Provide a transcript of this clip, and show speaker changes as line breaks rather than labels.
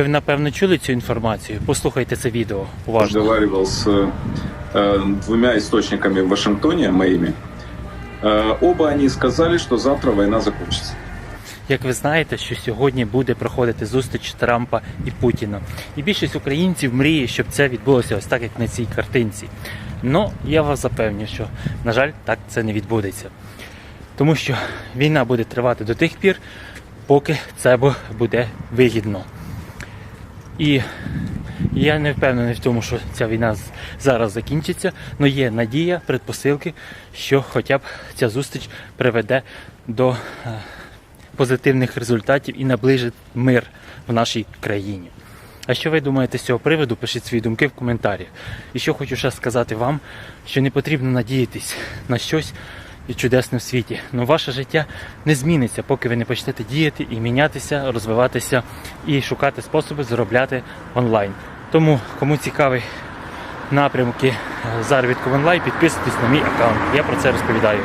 Ви напевно чули цю інформацію. Послухайте це відео уважно.
разговаривал с э, двумя источниками в Вашингтоне, моими. Э, оба они сказали, что завтра война закончится.
Як ви знаєте, що сьогодні буде проходити зустріч Трампа і Путіна. І більшість українців мріє, щоб це відбулося ось так, як на цій картинці. Ну, я вас запевню, що, на жаль, так це не відбудеться. Тому що війна буде тривати до тих пір, поки це буде вигідно. І я не впевнений в тому, що ця війна зараз закінчиться, але є надія, предпосилки, що хоча б ця зустріч приведе до е, позитивних результатів і наближить мир в нашій країні. А що ви думаєте з цього приводу? Пишіть свої думки в коментарях. І що хочу ще сказати вам, що не потрібно надіятись на щось і чудесне в світі. Ну ваше життя не зміниться, поки ви не почнете діяти і мінятися, розвиватися і шукати способи заробляти онлайн. Тому, кому цікаві напрямки заробітку в онлайн, підписуйтесь на мій аккаунт. Я про це розповідаю.